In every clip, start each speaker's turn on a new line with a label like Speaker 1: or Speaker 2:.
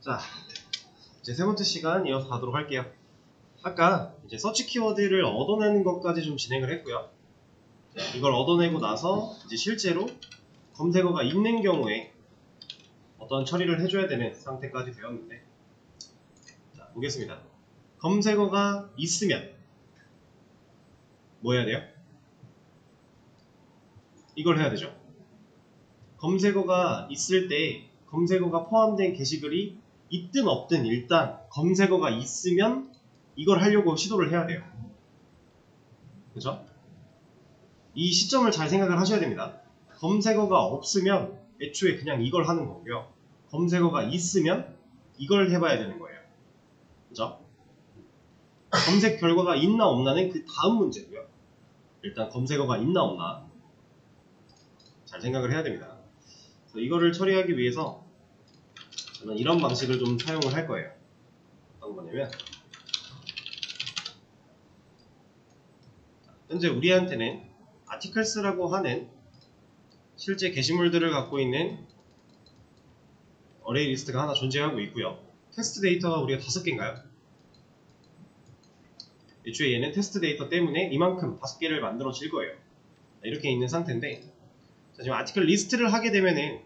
Speaker 1: 자, 이제 세 번째 시간 이어서 가도록 할게요. 아까 이제 서치 키워드를 얻어내는 것까지 좀 진행을 했고요. 이걸 얻어내고 나서 이제 실제로 검색어가 있는 경우에 어떤 처리를 해줘야 되는 상태까지 되었는데 자, 보겠습니다. 검색어가 있으면 뭐 해야 돼요? 이걸 해야 되죠. 검색어가 있을 때 검색어가 포함된 게시글이 있든 없든 일단 검색어가 있으면 이걸 하려고 시도를 해야 돼요. 그죠? 이 시점을 잘 생각을 하셔야 됩니다. 검색어가 없으면 애초에 그냥 이걸 하는 거고요. 검색어가 있으면 이걸 해봐야 되는 거예요. 그죠? 검색 결과가 있나 없나는 그 다음 문제고요. 일단 검색어가 있나 없나 잘 생각을 해야 됩니다. 그래서 이거를 처리하기 위해서 저는 이런 방식을 좀 사용을 할 거예요. 어떤 거냐면 현재 우리한테는 아티클스라고 하는 실제 게시물들을 갖고 있는 어레이 리스트가 하나 존재하고 있고요. 테스트 데이터가 우리가 다섯 개인가요? 애초에 얘는 테스트 데이터 때문에 이만큼 다섯 개를 만들어 질 거예요. 이렇게 있는 상태인데 자, 지금 아티클 리스트를 하게 되면은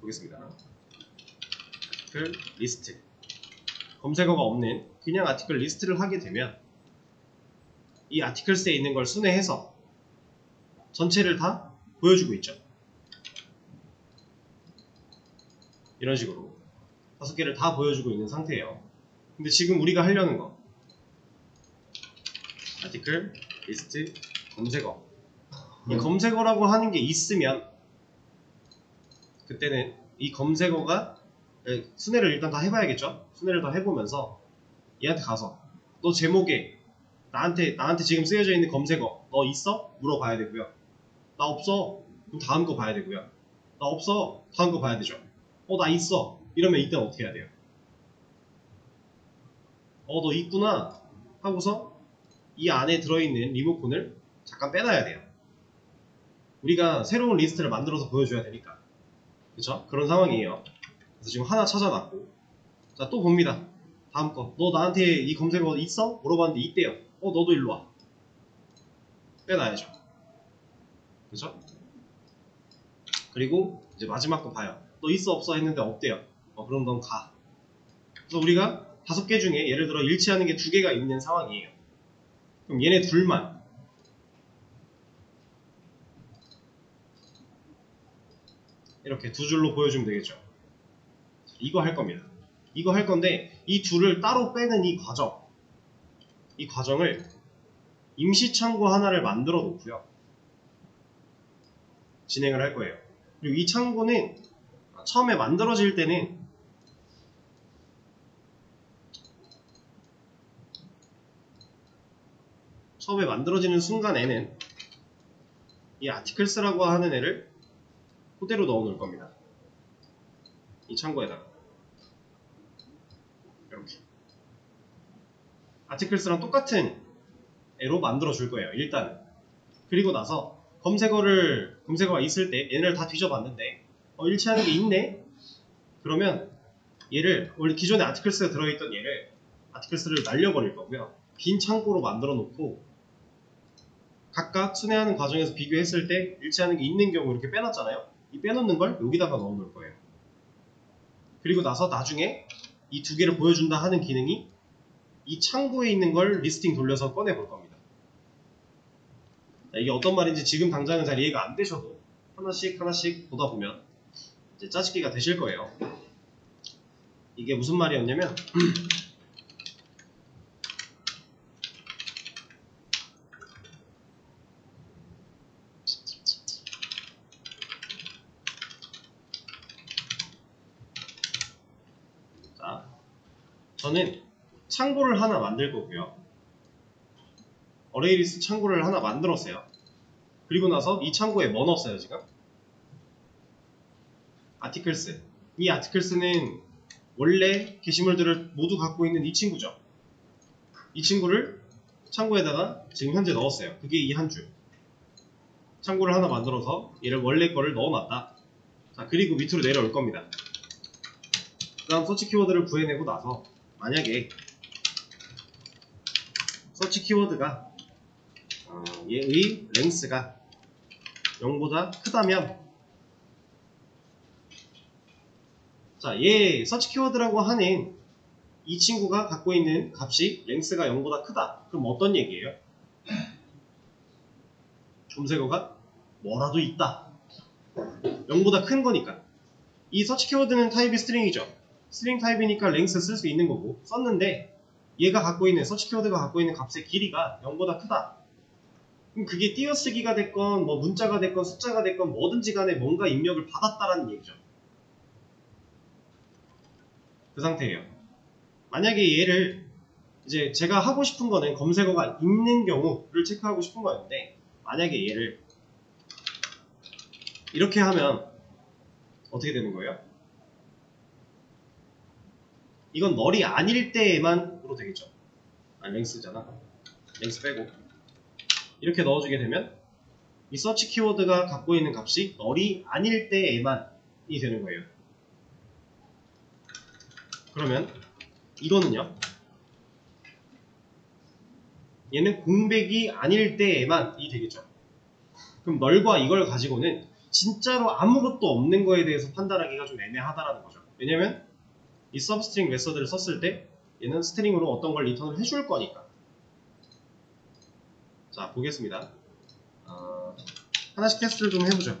Speaker 1: 보겠습니다. 아티클 리스트 검색어가 없는 그냥 아티클 리스트를 하게 되면 이 아티클스에 있는 걸 순회해서 전체를 다 보여주고 있죠. 이런 식으로 다섯 개를 다 보여주고 있는 상태예요. 근데 지금 우리가 하려는 거 아티클 리스트 검색어 이 검색어라고 하는 게 있으면 그때는 이 검색어가 에, 순회를 일단 다 해봐야겠죠. 순회를 다 해보면서 얘한테 가서 너 제목에 나한테 나한테 지금 쓰여져 있는 검색어 너 있어? 물어봐야 되고요. 나 없어. 그럼 다음 거 봐야 되고요. 나 없어. 다음 거 봐야 되죠. 어 나 있어. 이러면 이때 어떻게 해야 돼요? 어 너 있구나 하고서 이 안에 들어있는 리모컨을 잠깐 빼놔야 돼요. 우리가 새로운 리스트를 만들어서 보여줘야 되니까. 그쵸? 그런 상황이에요. 그래서 지금 하나 찾아놨고. 자, 또 봅니다. 다음 거. 너 나한테 이 검색어 있어? 물어봤는데 있대요. 어, 너도 일로 와. 빼놔야죠. 그쵸? 그리고 이제 마지막 거 봐요. 너 있어 없어 했는데 없대요. 어, 그럼 넌 가. 그래서 우리가 다섯 개 중에 예를 들어 일치하는 게 두 개가 있는 상황이에요. 그럼 얘네 둘만 이렇게 두 줄로 보여주면 되겠죠. 이거 할 겁니다. 이거 할 건데 이 둘을 따로 빼는 이 과정 이 과정을 임시 창고 하나를 만들어 놓고요. 진행을 할 거예요. 그리고 이 창고는 처음에 만들어질 때는 처음에 만들어지는 순간에는 이 아티클스라고 하는 애를 그대로 넣어 놓을 겁니다. 이 창고에다가 이렇게 아티클스랑 똑같은 애로 만들어 줄 거예요. 일단 그리고 나서 검색어를 검색어가 있을 때 얘네를 다 뒤져봤는데 어, 일치하는 게 있네. 그러면 얘를 원래 기존에 아티클스가 들어있던 얘를 아티클스를 날려버릴 거고요. 빈 창고로 만들어 놓고 각각 순회하는 과정에서 비교했을 때 일치하는 게 있는 경우 이렇게 빼놨잖아요. 이 빼놓는 걸 여기다가 넣어 놓을 거예요. 그리고 나서 나중에 이 두 개를 보여준다 하는 기능이 이 창고에 있는 걸 리스팅 돌려서 꺼내 볼 겁니다. 자, 이게 어떤 말인지 지금 당장은 잘 이해가 안 되셔도 하나씩 하나씩 보다 보면 이제 짜집기가 되실 거예요. 이게 무슨 말이었냐면 자, 저는 창고를 하나 만들 거고요. 어레이리스 창고를 하나 만들었어요. 그리고 나서 이 창고에 뭐 넣었어요, 지금? 아티클스. 이 아티클스는 원래 게시물들을 모두 갖고 있는 이 친구죠. 이 친구를 창고에다가 지금 현재 넣었어요. 그게 이 한 줄. 창고를 하나 만들어서 얘를 원래 거를 넣어놨다. 자, 그리고 밑으로 내려올 겁니다. 그 다음 서치 키워드를 구해내고 나서 만약에 서치 키워드가 어, 얘의 랭스가 0보다 크다면 자, 얘 서치 키워드라고 하는 이 친구가 갖고 있는 값이 랭스가 0보다 크다. 그럼 어떤 얘기예요? 검색어가 뭐라도 있다. 0보다 큰 거니까. 이 서치 키워드는 타입이 스트링이죠. 스트링 타입이니까 랭스 쓸 수 있는 거고 썼는데 얘가 갖고 있는 서치 키워드가 갖고 있는 값의 길이가 0보다 크다. 그럼 그게 띄어쓰기가 됐건 뭐 문자가 됐건 숫자가 됐건 뭐든지 간에 뭔가 입력을 받았다라는 얘기죠. 그 상태예요. 만약에 얘를 이제 제가 하고 싶은 거는 검색어가 있는 경우를 체크하고 싶은 거였는데 만약에 얘를 이렇게 하면 어떻게 되는 거예요? 이건 널이 아닐 때에만으로 되겠죠. 아, 랭스잖아. 랭스 빼고 이렇게 넣어주게 되면 이 서치 키워드가 갖고 있는 값이 널이 아닐 때에만이 되는 거예요. 그러면 이거는요. 얘는 공백이 아닐 때에만이 되겠죠. 그럼 널과 이걸 가지고는 진짜로 아무것도 없는 거에 대해서 판단하기가 좀 애매하다라는 거죠. 왜냐면 이 서브스트링 메서드를 썼을 때 얘는 스트링으로 어떤 걸 리턴을 해줄 거니까. 자, 보겠습니다. 어, 하나씩 테스트를 좀 해보죠.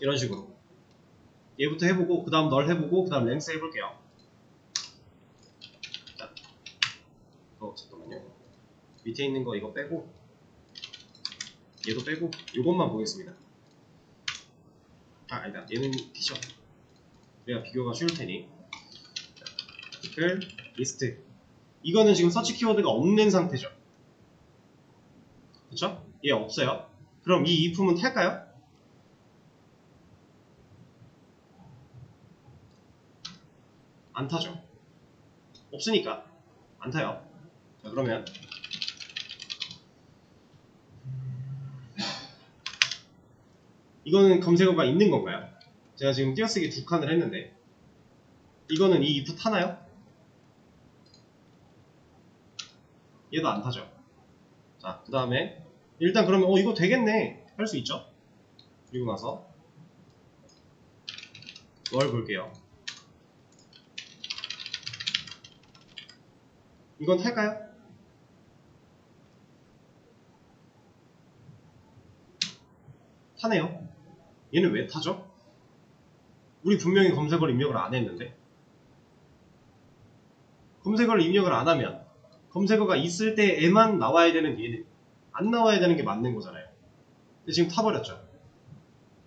Speaker 1: 이런 식으로. 얘부터 해보고, 그 다음 널 해보고, 그 다음 랭스 해볼게요. 자, 어, 잠깐만요. 밑에 있는 거 이거 빼고, 얘도 빼고, 이것만 보겠습니다. 아, 아니다. 얘는 피셔. 내가 비교가 쉬울 테니. 자, 티클, 리스트. 이거는 지금 서치 키워드가 없는 상태죠. 그쵸? 얘 없어요. 그럼 이 이품은 탈까요? 안 타죠. 없으니까 안 타요. 자, 그러면 이거는 검색어가 있는 건가요? 제가 지금 띄어쓰기 두 칸을 했는데 이거는 이 if 타나요? 얘도 안 타죠. 자, 그 다음에 일단 그러면 어 이거 되겠네 할 수 있죠. 그리고 나서 뭘 볼게요. 이건 탈까요? 타네요. 얘는 왜 타죠? 우리 분명히 검색어를 입력을 안 했는데 검색어를 입력을 안 하면 검색어가 있을 때에만 나와야 되는 얘는 안 나와야 되는 게 맞는 거잖아요. 근데 지금 타버렸죠.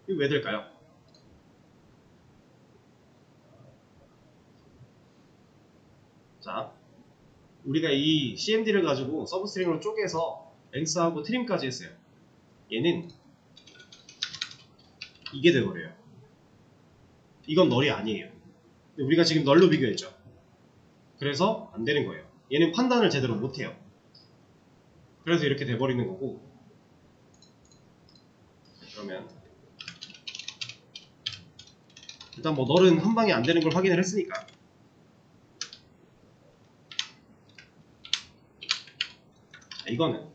Speaker 1: 이거 왜 될까요? 자, 우리가 이 CMD를 가지고 서브스트링으로 쪼개서 랭스하고 트림까지 했어요. 얘는 이게 돼버려요. 이건 널이 아니에요. 우리가 지금 널로 비교했죠. 그래서 안 되는 거예요. 얘는 판단을 제대로 못해요. 그래서 이렇게 돼버리는 거고 그러면 일단 뭐 널은 한 방에 안 되는 걸 확인을 했으니까 자, 이거는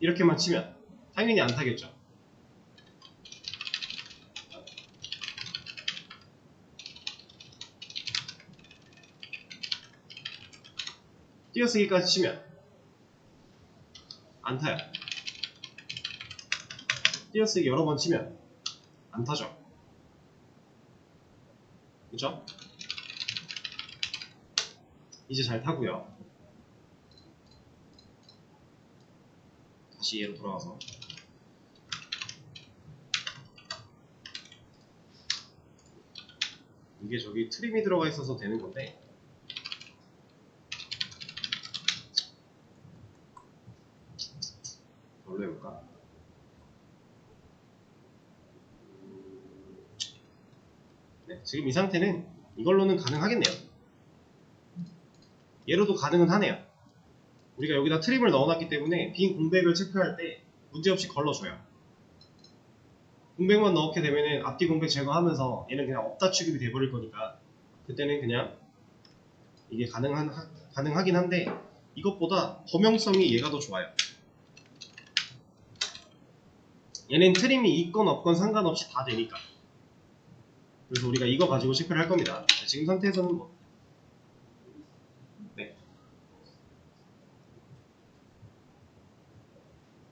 Speaker 1: 이렇게만 치면 당연히 안 타겠죠. 띄어쓰기까지 치면 안 타요. 띄어쓰기 여러 번 치면 안 타죠. 그죠? 이제 잘 타고요. 다시 얘로 돌아와서 이게 저기 트림이 들어가 있어서 되는 건데 뭘로 해볼까? 네, 지금 이 상태는 이걸로는 가능하겠네요. 얘로도 가능은 하네요. 우리가 여기다 트림을 넣어놨기 때문에 빈 공백을 체크할 때 문제없이 걸러줘요. 공백만 넣게 되면은 앞뒤 공백 제거하면서 얘는 그냥 없다 취급이 돼버릴 거니까 그때는 그냥 이게 가능한 하- 가능하긴 한데 이것보다 범용성이 얘가 더 좋아요. 얘는 트림이 있건 없건 상관없이 다 되니까. 그래서 우리가 이거 가지고 체크를 할 겁니다. 지금 상태에서는 뭐 네.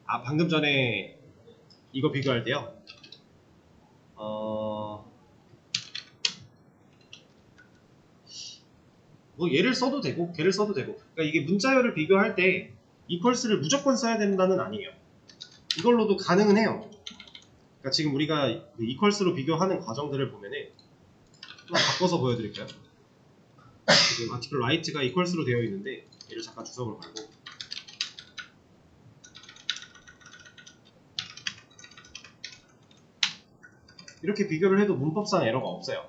Speaker 1: 아 방금 전에 이거 비교할 때요. 어... 뭐 얘를 써도 되고 걔를 써도 되고 그러니까 이게 문자열을 비교할 때 이퀄스를 무조건 써야 된다는 아니에요 이걸로도 가능은 해요 그러니까 지금 우리가 그 이퀄스로 비교하는 과정들을 보면은 한번 바꿔서 보여드릴까요? 지금 아티클 라이트가 이퀄스로 되어 있는데 얘를 잠깐 주석을 걸고 이렇게 비교를 해도 문법상 에러가 없어요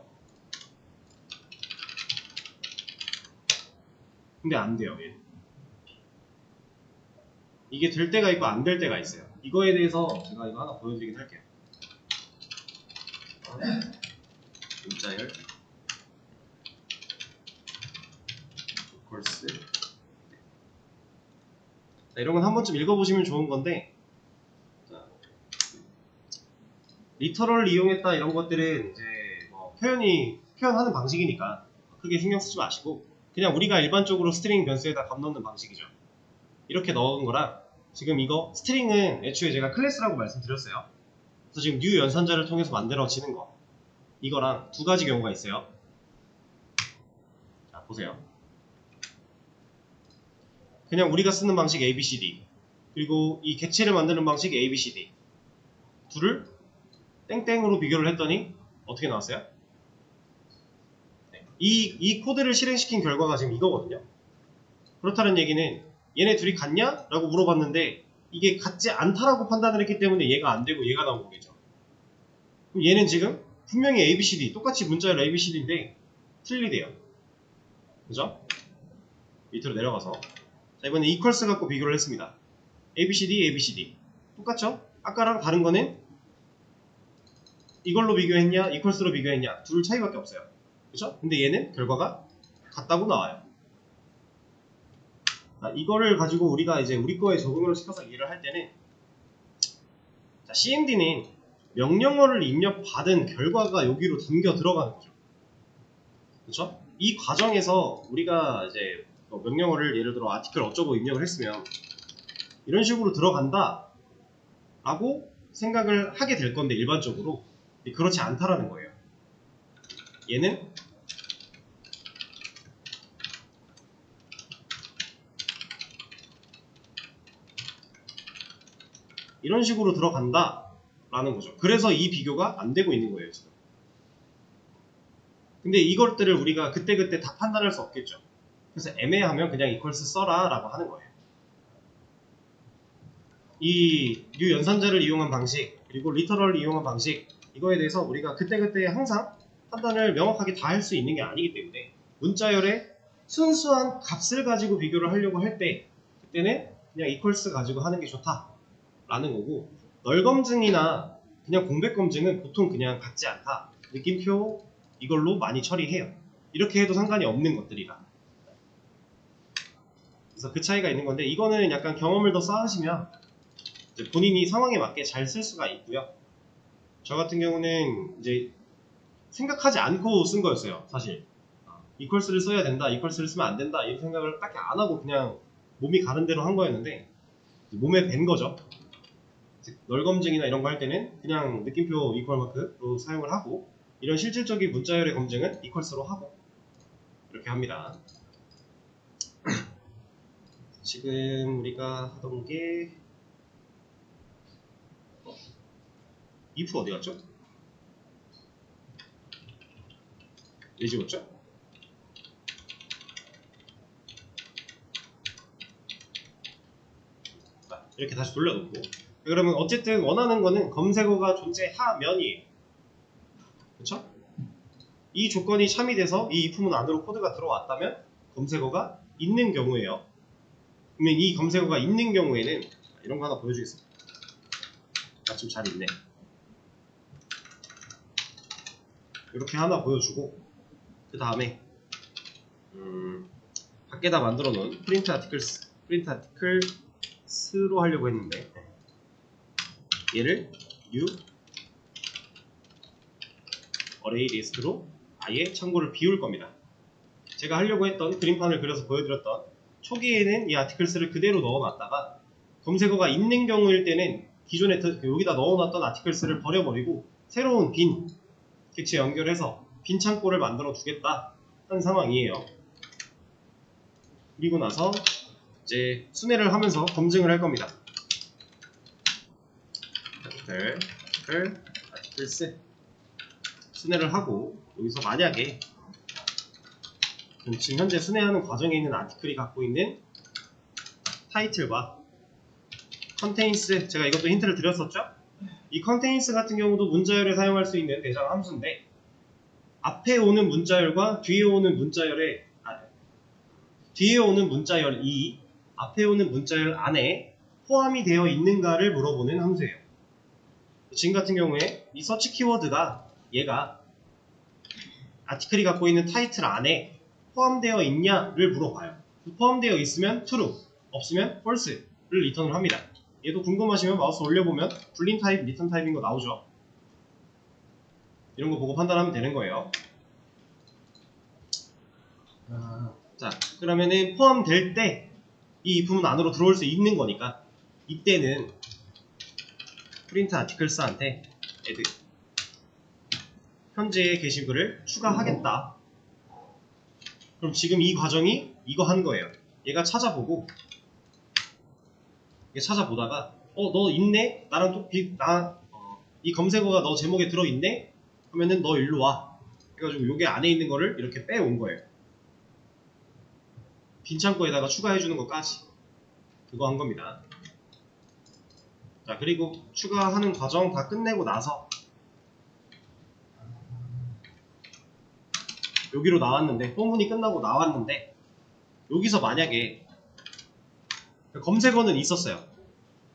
Speaker 1: 근데 안 돼요 얘. 이게 될 때가 있고 안 될 때가 있어요 이거에 대해서 제가 이거 하나 보여드리긴 할게요 문자열 콜스 자, 이런 건 한 번쯤 읽어보시면 좋은 건데 자, 리터럴 이용했다 이런 것들은 이제 뭐 표현이 표현하는 방식이니까 크게 신경 쓰지 마시고 그냥 우리가 일반적으로 스트링 변수에다 값 넣는 방식이죠. 이렇게 넣은 거랑 지금 이거 스트링은 애초에 제가 클래스라고 말씀드렸어요. 그래서 지금 new 연산자를 통해서 만들어지는 거 이거랑 두 가지 경우가 있어요. 자 보세요. 그냥 우리가 쓰는 방식 ABCD 그리고 이 객체를 만드는 방식 ABCD 둘을 땡땡으로 비교를 했더니 어떻게 나왔어요? 네. 이, 이 코드를 실행시킨 결과가 지금 이거거든요. 그렇다는 얘기는 얘네 둘이 같냐? 라고 물어봤는데 이게 같지 않다라고 판단을 했기 때문에 얘가 안 되고 얘가 나온 거겠죠. 그럼 얘는 지금 분명히 ABCD, 똑같이 문자열 ABCD인데 틀리대요. 그죠? 밑으로 내려가서 자 이번에 equals 갖고 비교를 했습니다. ABCD, ABCD 똑같죠? 아까랑 다른 거는 이걸로 비교했냐, equals로 비교했냐 둘 차이밖에 없어요. 그죠? 근데 얘는 결과가 같다고 나와요. 자, 이거를 가지고 우리가 이제 우리 거에 적응을 시켜서 이해를 할 때는 자, CMD는 명령어를 입력받은 결과가 여기로 담겨 들어가는 거죠. 그렇죠? 이 과정에서 우리가 이제 뭐 명령어를 예를 들어 아티클 어쩌고 입력을 했으면 이런 식으로 들어간다 라고 생각을 하게 될 건데 일반적으로 그렇지 않다라는 거예요. 얘는 이런 식으로 들어간다 라는 거죠. 그래서 이 비교가 안 되고 있는 거예요, 지금. 근데 이것들을 우리가 그때그때 다 판단할 수 없겠죠. 그래서 애매하면 그냥 이퀄스 써라 라고 하는 거예요. 이 뉴 연산자를 이용한 방식, 그리고 리터럴을 이용한 방식, 이거에 대해서 우리가 그때그때 항상 판단을 명확하게 다 할 수 있는 게 아니기 때문에 문자열의 순수한 값을 가지고 비교를 하려고 할 때 그때는 그냥 이퀄스 가지고 하는 게 좋다 라는 거고 널 검증이나 그냥 공백 검증은 보통 그냥 같지 않다. 느낌표 이걸로 많이 처리해요. 이렇게 해도 상관이 없는 것들이라. 그래서 그 차이가 있는 건데 이거는 약간 경험을 더 쌓으시면 본인이 상황에 맞게 잘 쓸 수가 있고요. 저 같은 경우는 이제 생각하지 않고 쓴 거였어요 사실. 이퀄스를 써야 된다 이퀄스를 쓰면 안 된다 이런 생각을 딱히 안 하고 그냥 몸이 가는 대로 한 거였는데 몸에 밴 거죠 즉, 널 검증이나 이런 거 할 때는 그냥 느낌표 이퀄 마크로 사용을 하고 이런 실질적인 문자열의 검증은 이퀄스로 하고 이렇게 합니다. 지금 우리가 하던 게 어? if 어디 갔죠? 왜 집었죠? 자, 이렇게 다시 돌려놓고 그러면 어쨌든 원하는 거는 검색어가 존재하면이에요. 그쵸? 이 조건이 참이 돼서 이 if문 안으로 코드가 들어왔다면 검색어가 있는 경우에요. 그러면 이 검색어가 있는 경우에는 이런 거 하나 보여주겠습니다. 마침 잘 있네. 이렇게 하나 보여주고 그 다음에 음, 밖에다 만들어 놓은 프린트 아티클스 프린트 아티클스로 하려고 했는데 얘를 new array list로 아예 창고를 비울 겁니다. 제가 하려고 했던 그림판을 그려서 보여드렸던 초기에는 이 아티클스를 그대로 넣어놨다가 검색어가 있는 경우일 때는 기존에 더- 여기다 넣어놨던 아티클스를 버려버리고 새로운 빈 객체 연결해서 빈 창고를 만들어 두겠다 하는 상황이에요. 그리고 나서 이제 순회를 하면서 검증을 할 겁니다. 아티클, 아티클, 아티클스 순회를 하고 여기서 만약에 지금 현재 순회하는 과정에 있는 아티클이 갖고 있는 타이틀과 컨테인스 제가 이것도 힌트를 드렸었죠? 이 컨테인스 같은 경우도 문자열에 사용할 수 있는 대장 함수인데 앞에 오는 문자열과 뒤에 오는 문자열에 아, 뒤에 오는 문자열이 앞에 오는 문자열 안에 포함이 되어 있는가를 물어보는 함수예요. 지금 같은 경우에 이 서치 키워드가 얘가 아티클이 갖고 있는 타이틀 안에 포함되어 있냐를 물어봐요. 포함되어 있으면 true, 없으면 false를 리턴을 합니다. 얘도 궁금하시면 마우스 올려보면 불린 타입, 리턴 타입인 거 나오죠. 이런 거 보고 판단하면 되는 거예요. 자, 그러면은 포함될 때이 부분 안으로 들어올 수 있는 거니까 이때는 프린트 아티클스한테 add 현재의 게시글을 추가하겠다. 그럼 지금 이 과정이 이거 한 거예요. 얘가 찾아보고 얘 찾아보다가 어 너 있네? 나랑 또 비, 나, 어, 이 검색어가 너 제목에 들어있네? 하면은 너 일로 와. 그래가지고 요게 안에 있는 거를 이렇게 빼온 거예요. 빈 창고에다가 추가해주는 것까지 그거 한 겁니다. 자 그리고 추가하는 과정 다 끝내고 나서 여기로 나왔는데 포문이 끝나고 나왔는데 여기서 만약에 검색어는 있었어요.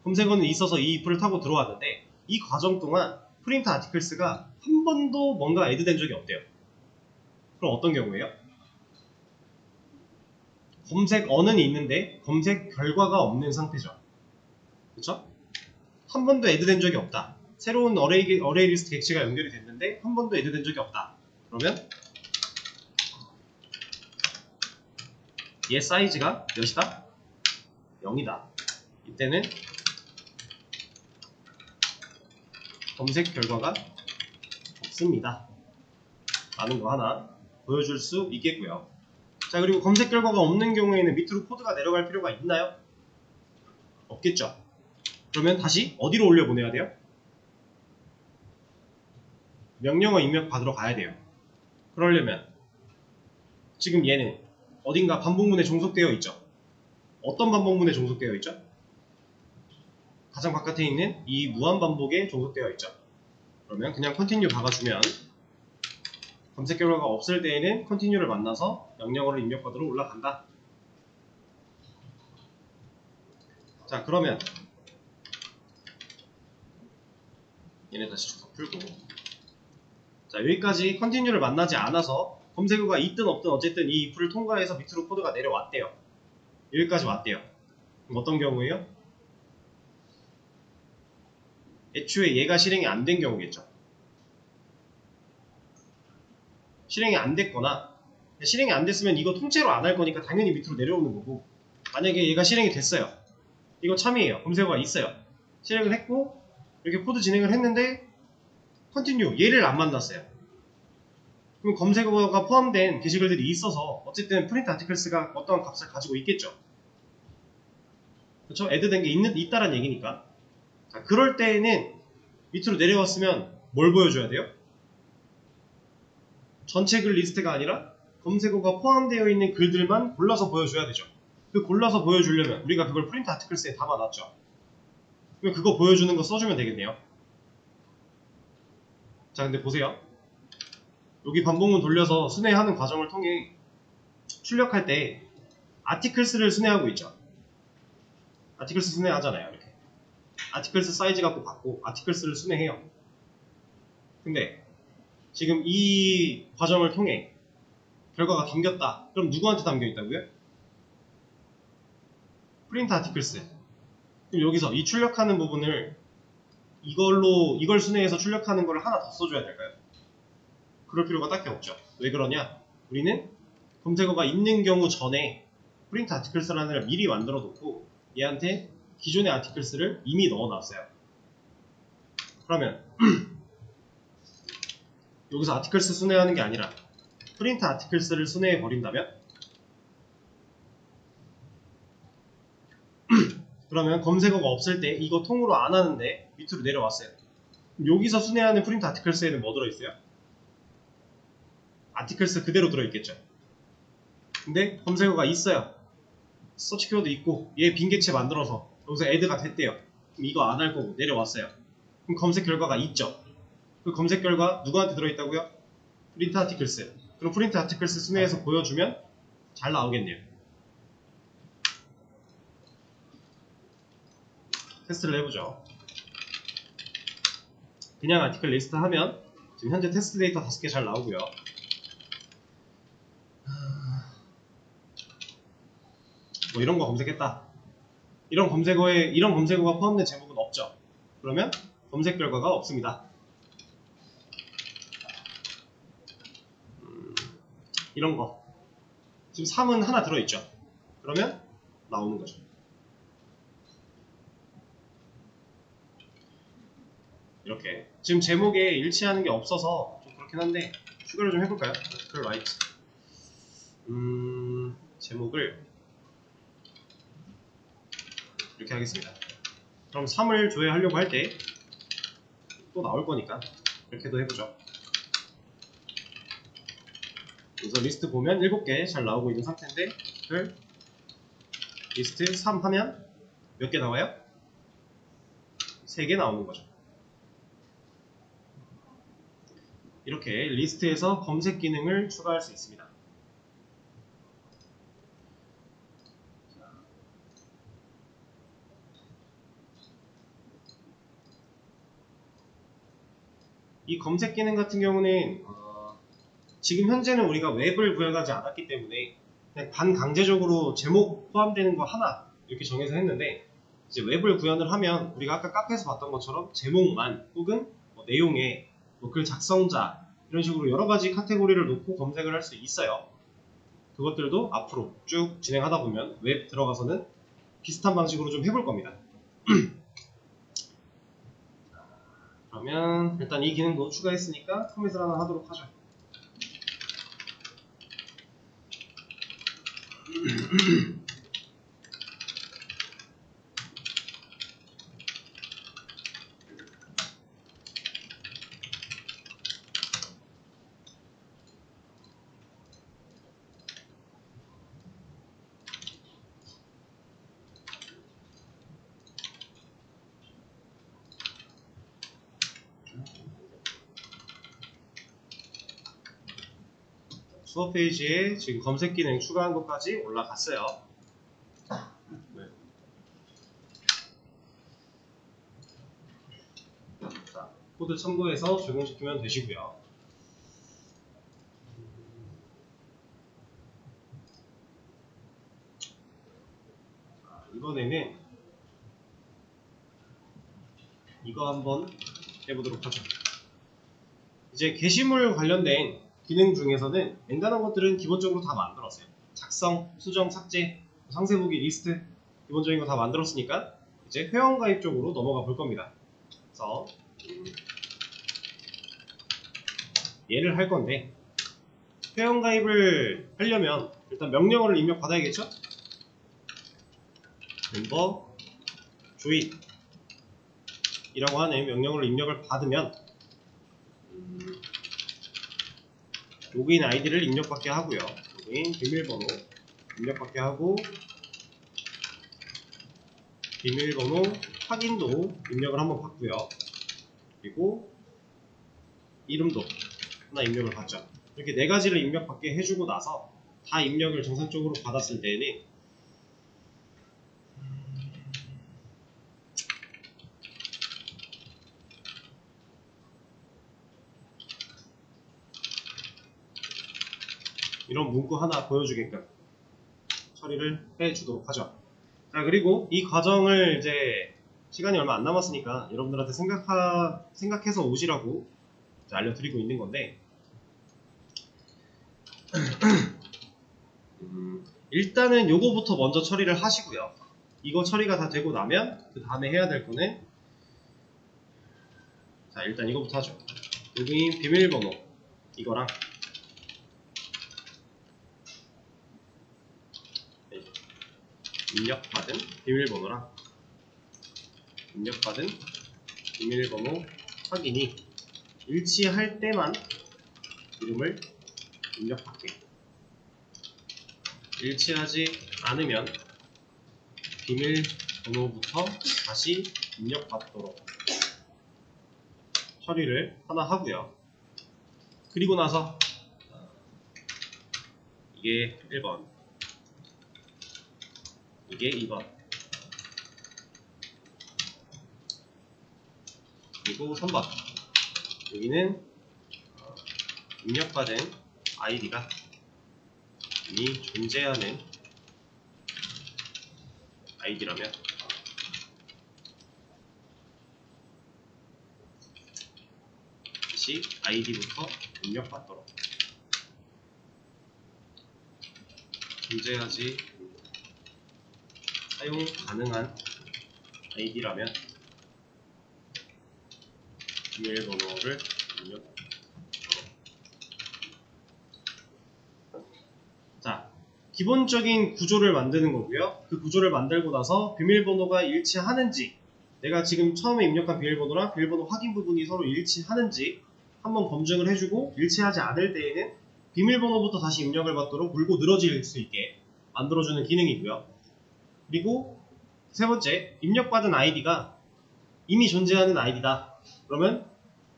Speaker 1: 검색어는 있어서 이 if를 타고 들어왔는데 이 과정 동안 프린트 아티클스가 한 번도 뭔가 애드된 적이 없대요. 그럼 어떤 경우예요? 검색어는 있는데 검색 결과가 없는 상태죠. 그쵸? 한 번도 애드된 적이 없다. 새로운 어레이, 어레이 리스트 객체가 연결이 됐는데 한 번도 애드된 적이 없다. 그러면 얘 사이즈가 몇이다? 0이다. 이때는 검색 결과가 없습니다. 라는 거 하나 보여줄 수 있겠고요. 자 그리고 검색 결과가 없는 경우에는 밑으로 코드가 내려갈 필요가 있나요? 없겠죠. 그러면 다시 어디로 올려 보내야 돼요? 명령어 입력 받으러 가야 돼요. 그러려면 지금 얘는 어딘가 반복문에 종속되어 있죠. 어떤 반복문에 종속되어 있죠? 가장 바깥에 있는 이 무한 반복에 종속되어 있죠. 그러면 그냥 컨티뉴 박아주면 검색 결과가 없을 때에는 컨티뉴를 만나서 명령어를 입력받으러 올라간다. 자 그러면 얘네 다시 주소 풀고 자 여기까지 컨티뉴를 만나지 않아서 검색어가 있든 없든 어쨌든 이 if를 통과해서 밑으로 코드가 내려왔대요. 여기까지 왔대요. 그럼 어떤 경우예요? 애초에 얘가 실행이 안 된 경우겠죠. 실행이 안 됐거나 실행이 안 됐으면 이거 통째로 안 할 거니까 당연히 밑으로 내려오는 거고 만약에 얘가 실행이 됐어요. 이거 참이에요. 검색어가 있어요. 실행을 했고 이렇게 코드 진행을 했는데 컨티뉴 얘를 안 만났어요. 그럼 검색어가 포함된 게시글들이 있어서 어쨌든 프린트 아티클스가 어떠한 값을 가지고 있겠죠. 그렇죠? 애드된 게 있는, 있다란 얘기니까. 자, 그럴 때에는 밑으로 내려왔으면 뭘 보여줘야 돼요? 전체 글 리스트가 아니라 검색어가 포함되어 있는 글들만 골라서 보여줘야 되죠. 그 골라서 보여주려면 우리가 그걸 프린트 아티클스에 담아놨죠. 그거 보여주는 거 써주면 되겠네요. 자, 근데 보세요. 여기 반복문 돌려서 순회하는 과정을 통해 출력할 때 아티클스를 순회하고 있죠. 아티클스 순회하잖아요. 이렇게. 아티클스 사이즈 갖고 받고 아티클스를 순회해요. 근데 지금 이 과정을 통해 결과가 담겼다. 그럼 누구한테 담겨 있다고요? 프린트 아티클스. 그럼 여기서 이 출력하는 부분을 이걸로 이걸 순회해서 출력하는 걸 하나 더 써줘야 될까요? 그럴 필요가 딱히 없죠. 왜 그러냐? 우리는 검색어가 있는 경우 전에 프린트 아티클스라는 걸 미리 만들어 놓고 얘한테 기존의 아티클스를 이미 넣어 놨어요. 그러면 여기서 아티클스 순회하는 게 아니라 프린트 아티클스를 순회해 버린다면 그러면 검색어가 없을 때 이거 통으로 안 하는데 밑으로 내려왔어요. 여기서 순회하는 프린트 아티클스에는 뭐 들어있어요? 아티클스 그대로 들어있겠죠. 근데 검색어가 있어요. 서치 키워드 있고 얘 빈개체 만들어서 여기서 애드가 됐대요. 그럼 이거 안 할 거고 내려왔어요. 그럼 검색 결과가 있죠. 그 검색 결과 누구한테 들어있다고요? 프린트 아티클스. 그럼 프린트 아티클스 순회해서 보여주면 잘 나오겠네요. 테스트를 해보죠. 그냥 아티클 리스트 하면 지금 현재 테스트 데이터 5개 잘 나오고요. 뭐 이런 거 검색했다. 이런 검색어에 이런 검색어가 포함된 제목은 없죠. 그러면 검색 결과가 없습니다. 음, 이런 거 지금 3은 하나 들어있죠. 그러면 나오는 거죠. 이렇게 지금 제목에 일치하는 게 없어서 좀 그렇긴 한데 추가를 좀 해볼까요? 그 라이트 음 제목을 이렇게 하겠습니다. 그럼 3을 조회하려고 할 때 또 나올 거니까 이렇게도 해보죠. 그래서 리스트 보면 7개 잘 나오고 있는 상태인데 그 리스트 3 하면 몇 개 나와요? 3개 나오는 거죠. 이렇게 리스트에서 검색 기능을 추가할 수 있습니다. 이 검색 기능 같은 경우는 어, 지금 현재는 우리가 웹을 구현하지 않았기 때문에 그냥 반강제적으로 제목 포함되는 거 하나 이렇게 정해서 했는데 이제 웹을 구현을 하면 우리가 아까 카페에서 봤던 것처럼 제목만 혹은 뭐 내용에 뭐 글 작성자 이런 식으로 여러 가지 카테고리를 놓고 검색을 할 수 있어요. 그것들도 앞으로 쭉 진행하다 보면 웹 들어가서는 비슷한 방식으로 좀 해볼 겁니다. 그러면 일단 이 기능도 추가했으니까 커밋을 하나 하도록 하죠. 수업 페이지에 지금 검색 기능 추가한 것까지 올라갔어요. 네. 자, 코드 참고해서 적용시키면 되시고요. 자, 이번에는 이거 한번 해보도록 하죠. 이제 게시물 관련된 기능 중에서는 웬간한 것들은 기본적으로 다 만들었어요. 작성, 수정, 삭제, 상세 보기, 리스트 기본적인 거 다 만들었으니까 이제 회원 가입 쪽으로 넘어가 볼 겁니다. 그래서 음, 얘를 할 건데 회원 가입을 하려면 일단 명령어를 입력 받아야겠죠? 멤버 조인 이라고 하는 명령어를 입력을 받으면 음, 로그인 아이디를 입력받게 하고요. 로그인 비밀번호 입력받게 하고 비밀번호 확인도 입력을 한번 받고요. 그리고 이름도 하나 입력을 받죠. 이렇게 네 가지를 입력받게 해주고 나서 다 입력을 정상적으로 받았을 때는 이런 문구 하나 보여주게끔 처리를 해주도록 하죠. 자 그리고 이 과정을 이제 시간이 얼마 안 남았으니까 여러분들한테 생각하, 생각해서 오시라고 알려드리고 있는 건데 음, 일단은 요거부터 먼저 처리를 하시고요. 이거 처리가 다 되고 나면 그 다음에 해야 될 거는 자 일단 이거부터 하죠. 여기 비밀번호 이거랑 입력받은 비밀번호랑 입력받은 비밀번호 확인이 일치할 때만 이름을 입력받게 일치하지 않으면 비밀번호부터 다시 입력받도록 처리를 하나 하고요. 그리고 나서 이게 1번 이게 2번. 그리고 3번. 여기는 어, 입력받은 아이디가 이미 존재하는 아이디라면 다시 아이디부터 입력받도록. 존재하지 사용 가능한 아이디라면 비밀번호를 입력 자, 기본적인 구조를 만드는 거고요. 그 구조를 만들고 나서 비밀번호가 일치하는지 내가 지금 처음에 입력한 비밀번호랑 비밀번호 확인 부분이 서로 일치하는지 한번 검증을 해주고 일치하지 않을 때에는 비밀번호부터 다시 입력을 받도록 물고 늘어질 수 있게 만들어주는 기능이고요. 그리고 세 번째, 입력받은 아이디가 이미 존재하는 아이디다. 그러면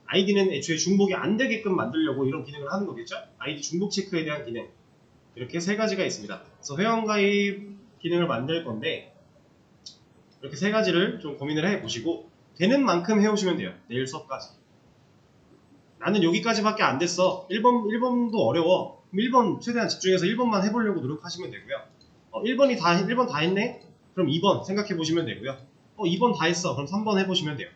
Speaker 1: 아이디는 애초에 중복이 안 되게끔 만들려고 이런 기능을 하는 거겠죠? 아이디 중복 체크에 대한 기능. 이렇게 세 가지가 있습니다. 그래서 회원가입 기능을 만들 건데 이렇게 세 가지를 좀 고민을 해 보시고 되는 만큼 해오시면 돼요. 내일 수업까지. 나는 여기까지밖에 안 됐어. 1번, 1번도 어려워. 그럼 1번 최대한 집중해서 1번만 해보려고 노력하시면 되고요. 어, 1번이 다, 1번 다 했네? 그럼 2번 생각해 보시면 되고요. 어, 2번 다 했어. 그럼 3번 해보시면 돼요.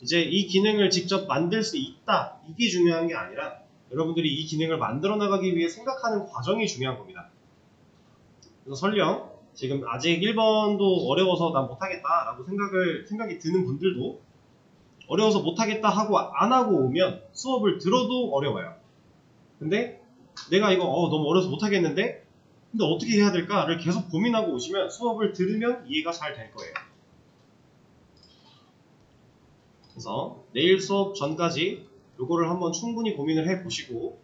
Speaker 1: 이제 이 기능을 직접 만들 수 있다. 이게 중요한 게 아니라 여러분들이 이 기능을 만들어 나가기 위해 생각하는 과정이 중요한 겁니다. 그래서 설령 지금 아직 1번도 어려워서 난 못하겠다 라고 생각을, 생각이 드는 분들도 어려워서 못하겠다 하고 안 하고 오면 수업을 들어도 어려워요. 근데 내가 이거 어, 너무 어려워서 못하겠는데 근데 어떻게 해야 될까를 계속 고민하고 오시면 수업을 들으면 이해가 잘 될 거예요. 그래서 내일 수업 전까지 요거를 한번 충분히 고민을 해 보시고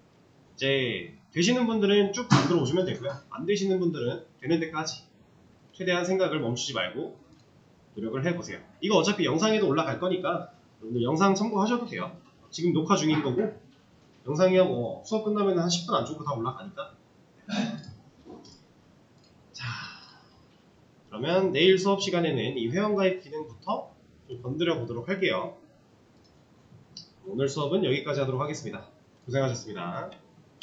Speaker 1: 이제 되시는 분들은 쭉 만들어 오시면 되고요. 안 되시는 분들은 되는 데까지 최대한 생각을 멈추지 말고 노력을 해 보세요. 이거 어차피 영상에도 올라갈 거니까 여러분들 영상 참고하셔도 돼요. 지금 녹화 중인 거고 영상이야 뭐 수업 끝나면 한 10분 안 주고 다 올라가니까 자 그러면 내일 수업 시간에는 이 회원가입 기능부터 좀 건드려 보도록 할게요. 오늘 수업은 여기까지 하도록 하겠습니다. 고생하셨습니다.